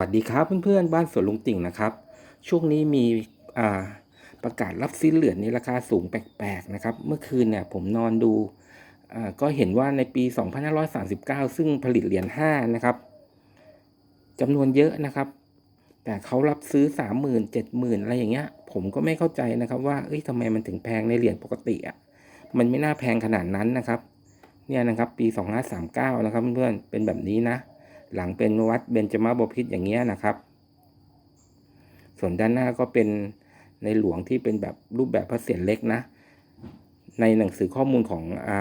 สวัสดีครับเพื่อนๆบ้านสวนลุงติ่งนะครับ ช่วงนี้มีประกาศรับซื้อเหรียญในราคาสูงแปลกๆนะครับ เมื่อคืนเนี่ยผมนอนดูอ่าก็เห็นว่าในปี 2539 ซึ่งผลิตเหรียญ5นะครับจำนวนเยอะนะครับ แต่เขารับซื้อ 30,000 70,000 อะไรอย่างเงี้ย ผมก็ไม่เข้าใจนะครับว่าเอ้ยทำไมมันถึงแพงในเหรียญปกติอะมันไม่น่าแพงขนาดนั้นนะครับ เนี่ยนะครับปี 2539 นะครับเพื่อนๆเป็นแบบนี้นะ หลังเป็นวัดเบญจมาบพิตรอย่างเงี้ยนะครับ ส่วนด้านหน้าก็เป็นในหลวงที่เป็นแบบรูปแบบพระเศียรเล็กนะ ในหนังสือข้อมูลของอา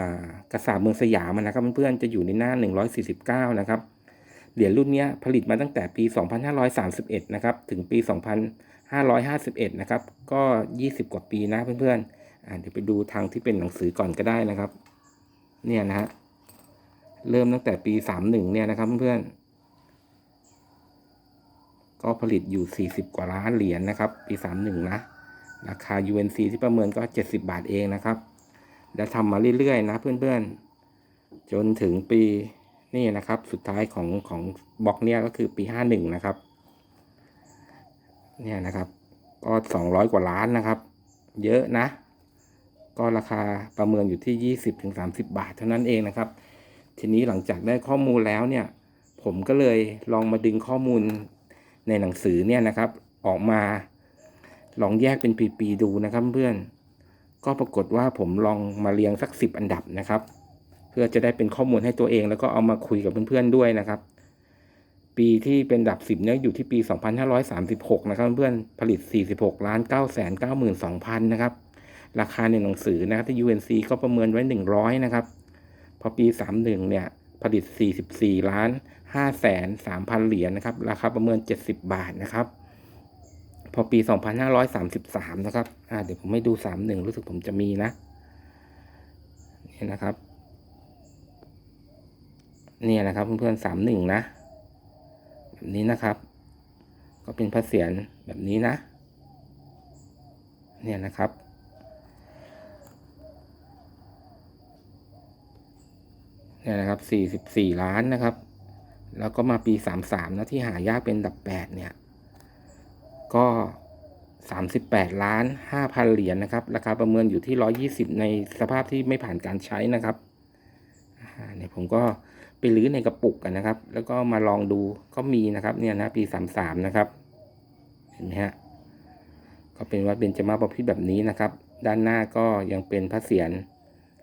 กษัตริย์เมืองสยามนะครับเพื่อนๆจะอยู่ในหน้า 149 นะครับเหรียญรุ่นนี้ผลิตมาตั้งแต่ปี 2531 นะครับ ถึงปี 2551 นะครับ ก็ 20 กว่าปีนะเพื่อนๆอ่าเดี๋ยวไปดูทางที่เป็นหนังสือก่อนก็ได้นะครับ เนี่ยนะฮะ เริ่มตั้งแต่ปี 31 เนี่ยนะครับเพื่อนๆ ก็ผลิตอยู่ 40 กว่าล้านเหรียญนะครับ ปี 31 นะ ราคา UNC ที่ประเมินก็ 70 บาทเองนะครับ และทำมาเรื่อยๆนะเพื่อนๆ จนถึงปีนี่นะครับ สุดท้ายของของบล็อกเนี่ยก็คือปี 51 นะครับ เนี่ยนะครับ ก็ 200 กว่าล้านนะครับ เยอะนะ ก็ราคาประเมินอยู่ที่ 20-30 บาทเท่านั้นเองนะครับ ทีนี้หลังจากได้ข้อมูลแล้วเนี่ย ผมก็เลยลองมาดึงข้อมูล ในหนังสือเนี่ยนะครับออกมาลองแยกเป็นปีๆดูนะครับเพื่อนก็ปรากฏว่าผมลองมาเรียงสักสิบอันดับนะครับ เพื่อจะได้เป็นข้อมูลให้ตัวเองแล้วก็เอามาคุยกับเพื่อนๆด้วยนะครับ ปีที่เป็นดับสิบเนี่ยอยู่ที่ปี 2536 นะครับเพื่อนผลิต 46ล้าน9แสน92,000 นะครับ ราคาในหนังสือนะครับที่ UNC ก็ประเมินไว้ 100 นะครับ พอปี 31 เนี่ย ผลิต 44 ล้าน5แสน3,000 เหรียญนะครับ ราคาประเมิน 70 บาทนะครับ พอปี 2533 นะครับ อ่า เดี๋ยวผมให้ดู 31 รู้สึกผมจะมีนะ นี่นะครับ เนี่ยนะครับเพื่อนๆ31 นะ แบบนี้นะครับ ก็เป็นพระเศียรแบบนี้นะ เนี่ยนะครับ เนี่ยนะครับสี่สิบสี่ล้านนะครับ แล้วก็มาปีสามามนะที่หายากเป็นดับแปดเนี่ย ก็สามิบแปดล้านห้าพันเหรียญนะครับ ราคาประเมินอยู่ที่ร้อยี่สิบในสภาพที่ไม่ผ่านการใช้นะครับเนี่ยผมก็ไปลื้อในกระปุกกันนะครับ แล้วก็มาลองดูก็มีนะครับ เนี่ยนะปีสามามนะครับเห็นไหมฮะก็เป็นวัดเบญจมาบพิตรแบบนี้นะครับ ด้านหน้าก็ยังเป็นพระเศียร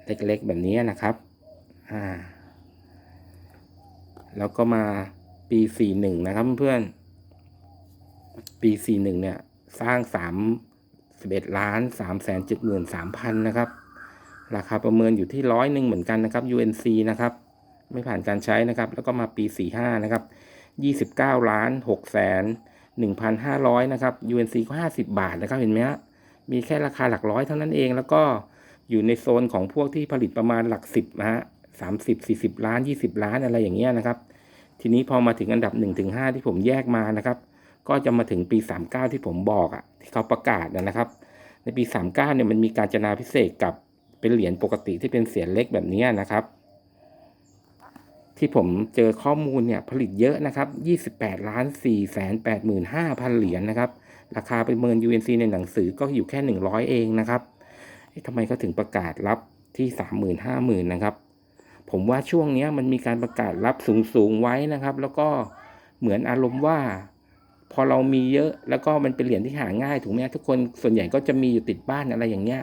เล็กๆแบบนี้นะครับ อ่า แล้วก็มาปีสี่หนึ่งนะครับเพื่อนปีสี่หนึ่งเนี่ย สร้างสามสิบเอ็ดล้านสามแสนจ็ดหมื่นสามพันนะครับ ราคาประเมินอยู่ที่ร้อยหนึ่งเหมือนกันนะครับ UNC นะครับ ไม่ผ่านการใช้นะครับ แล้วก็มาปีสี่ห้านะครับยี่สิบเก้าล้านหกแสนหนึ่งพันห้าร้อยนะครับ UNC ก็ห้าสิบบาทนะครับ เห็นไหมฮะ มีแค่ราคาหลักร้อยเท่านั้นเอง แล้วก็อยู่ในโซนของพวกที่ผลิตประมาณหลักสิบนะฮะ สามสิบสี่สิบล้านยี่สิบล้านอะไรอย่างเงี้ยนะครับ ทีนี้พอมาถึงอันดับหนึ่งถึงห้าที่ผมแยกมานะครับ ก็จะมาถึงปีสามเก้าที่ผมบอกอะ่ะ ที่เขาประกาศนะครับ ในปีสามเก้าเนี่ยมันมีการจนาพิเศษกับเป็นเหรียญปกติที่เป็นเสียเล็กแบบนี้นะครับ ที่ผมเจอข้อมูลเนี่ยผลิตเยอะนะครับ28ล้าน4แสน85,000เหรียญนะครับ ราคาประเมิน UNC ในหนังสือก็อยู่แค่100เองนะครับทำไมเขาถึงประกาศรับที่30,000 50,000นะครับ ผมว่าช่วงนี้มันมีการประกาศรับสูงๆไว้นะครับ แล้วก็เหมือนอารมณ์ว่า พอเรามีเยอะแล้วก็มันเป็นเหรียญที่หาง่ายถูกไหมทุกคนส่วนใหญ่ก็จะมีอยู่ติดบ้านอะไรอย่างเงี้ย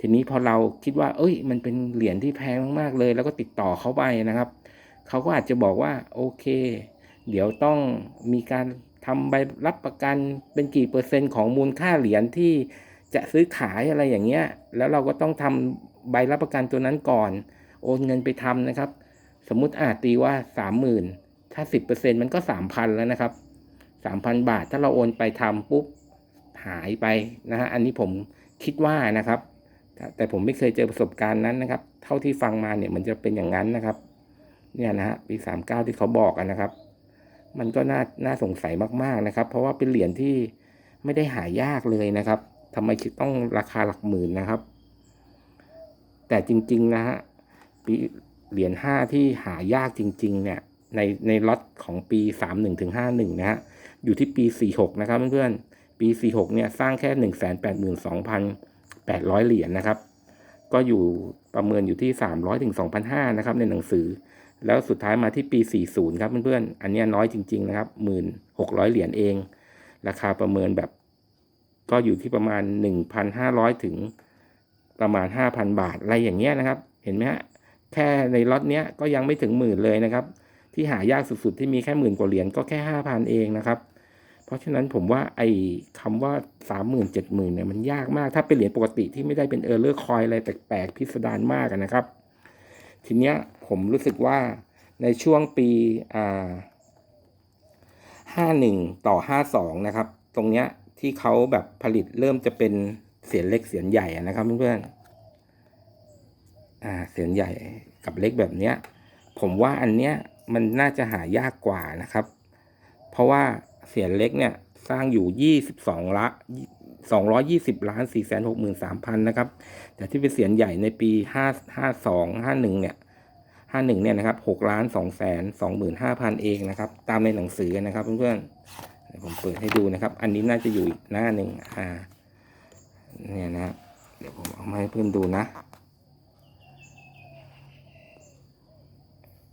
ทีนี้พอเราคิดว่า เอ้ย มันเป็นเหรียญที่แพงมากๆเลย แล้วก็ติดต่อเขาไปนะครับเขาก็อาจจะบอกว่าโอเค เดี๋ยวต้องมีการทำใบรับประกันเป็นกี่เปอร์เซ็นต์ของมูลค่าเหรียญที่จะซื้อขายอะไรอย่างเงี้ย แล้วเราก็ต้องทำใบรับประกันตัวนั้นก่อน โอนเงินไปทำนะครับ สมมุติอาจตีว่าสามหมื่นถ้าสิบเปอร์เซ็นมันก็สามพันแล้วนะครับสามพันบาท ถ้าเราโอนไปทำปุ๊บหายไปนะฮะอันนี้ผมคิดว่านะครับ แต่ผมไม่เคยเจอประสบการณ์นั้นนะครับ เท่าที่ฟังมาเนี่ยมันจะเป็นอย่างนั้นนะครับ เนี่ยนะฮะปีสามเก้าที่เขาบอกกันนะครับ มันก็น่าน่าสงสัยมากๆนะครับ เพราะว่าเป็นเหรียญที่ไม่ได้หายากเลยนะครับทำไมถึงต้องราคาหลักหมื่นนะครับ แต่จริง ๆ นะฮะ ปีเหรียญห้าที่หายากจริง ๆ เนี่ย ในในล็อตของปีสามหนึ่งถึงห้าหนึ่งนะฮะ อยู่ที่ปี46นะครับเพื่อนๆ ปี46เนี่ยสร้างแค่182,800เหรียญนะครับ ก็อยู่ประเมินอยู่ที่300ถึง2,500นะครับในหนังสือ แล้วสุดท้ายมาที่ปี40ครับเพื่อนๆ อันนี้น้อยจริง ๆ นะครับ1,600เหรียญเอง ราคาประเมินแบบ ก็อยู่ที่ประมาณ1,500ถึงประมาณ5,000บาทอะไรอย่างเงี้ยนะครับ เห็นไหมฮะ แค่ในล็อตเนี้ยก็ยังไม่ถึงหมื่นเลยนะครับ ที่หายากสุดๆที่มีแค่หมื่นกว่าเหรียญก็แค่ห้าพันเองนะครับ เพราะฉะนั้นผมว่าไอ้คำว่าสามหมื่นเจ็ดหมื่นเนี่ยมันยากมากถ้าเป็นเหรียญปกติที่ไม่ได้เป็นเออร์เลอร์คอยอะไรแปลกๆพิสดารมากนะครับ ทีเนี้ยผมรู้สึกว่าในช่วงปีอ่าห้าหนึ่งต่อห้าสองนะครับ ตรงเนี้ยที่เขาแบบผลิตเริ่มจะเป็นเสียงเล็กเสียงใหญ่นะครับเพื่อนๆ อ่าเสียงใหญ่กับเล็กแบบเนี้ย ผมว่าอันเนี้ยมันน่าจะหายากกว่านะครับ เพราะว่าเสียนเล็กเนี่ยสร้างอยู่ 22ละ220 ล้าน 4 6 3 0 0 0 นะครับ แต่ที่เป็นเสียนใหญ่ในปี 5 52 51 เนี่ย 51 เนี่ยนะครับ6ล้าน2แสน25,000 เองนะครับ ตามในหนังสือนะครับเพื่อนๆเดี๋ยวผมเปิดให้ดูนะครับ อันนี้น่าจะอยู่อีกหน้าหนึ่งอ่า เนี่ยนะ เดี๋ยวผมเอามาให้เพื่อนดูนะ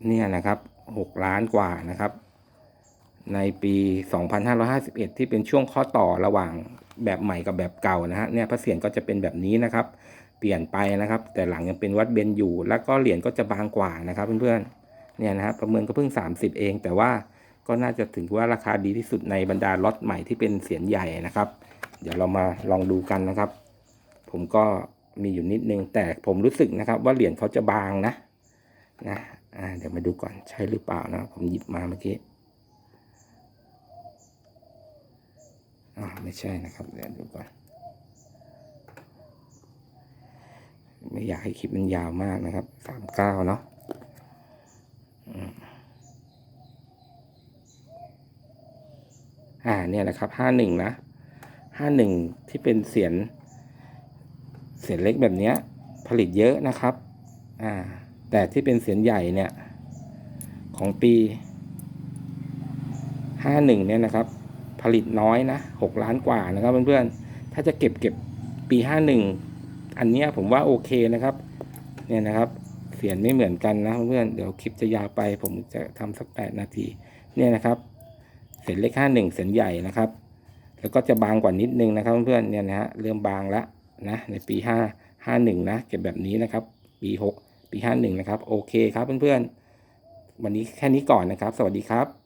เนี่ยนะครับ 6 ล้านกว่านะครับ ในปี 2551 ที่เป็นช่วงข้อต่อระหว่างแบบใหม่กับแบบเก่านะฮะเนี่ยพระเศียรก็จะเป็นแบบนี้นะครับ เปลี่ยนไปนะครับ แต่หลังยังเป็นวัดเบนอยู่ แล้วก็เหรียญก็จะบางกว่านะครับเพื่อนๆเนี่ยนะครับประเมินก็เพิ่ง 30 เอง แต่ว่าก็น่าจะถือว่าราคาดีที่สุดในบรรดาล็อตใหม่ที่เป็นเสียนใหญ่นะครับ เดี๋ยวเรามาลองดูกันนะครับ ผมก็มีอยู่นิดนึงแต่ผมรู้สึกนะครับ ว่าเหรียญเขาจะบางนะนะ อ่าเดี๋ยวมาดูก่อนใช่หรือเปล่านะ ผมหยิบมาเมื่อกี้อ่าไม่ใช่นะครับ เดี๋ยวดูก่อน ไม่อยากให้คลิปมันยาวมากนะครับสามเก้าเนาะอ่าเนี่ยนะครับห้าหนึ่งนะห้าหนึ่งที่เป็นเสียนเสียนเล็กแบบเนี้ย ผลิตเยอะนะครับ อ่า แต่ที่เป็นเสียนใหญ่เนี่ย ของปีห้าหนึ่งเนี่ยนะครับ ผลิตน้อยนะหกล้านกว่านะครับเพื่อนๆ ถ้าจะเก็บเก็บปีห้าหนึ่งอันเนี้ยผมว่าโอเคนะครับ เนี่ยนะครับ เสียนไม่เหมือนกันนะเพื่อนๆ เดี๋ยวคลิปจะยาวไป ผมจะทำสักแปดนาที เนี่ยนะครับ เสียนเล็กห้าหนึ่งเสียนใหญ่นะครับ แล้วก็จะบางกว่านิดนึงนะครับเพื่อนๆ เนี่ยนะฮะเริ่มบางแล้วนะในปีห้าห้าหนึ่งนะเก็บแบบนี้นะครับ ปีหก ปี51นะครับโอเคครับเพื่อนๆวันนี้แค่นี้ก่อนนะครับ สวัสดีครับ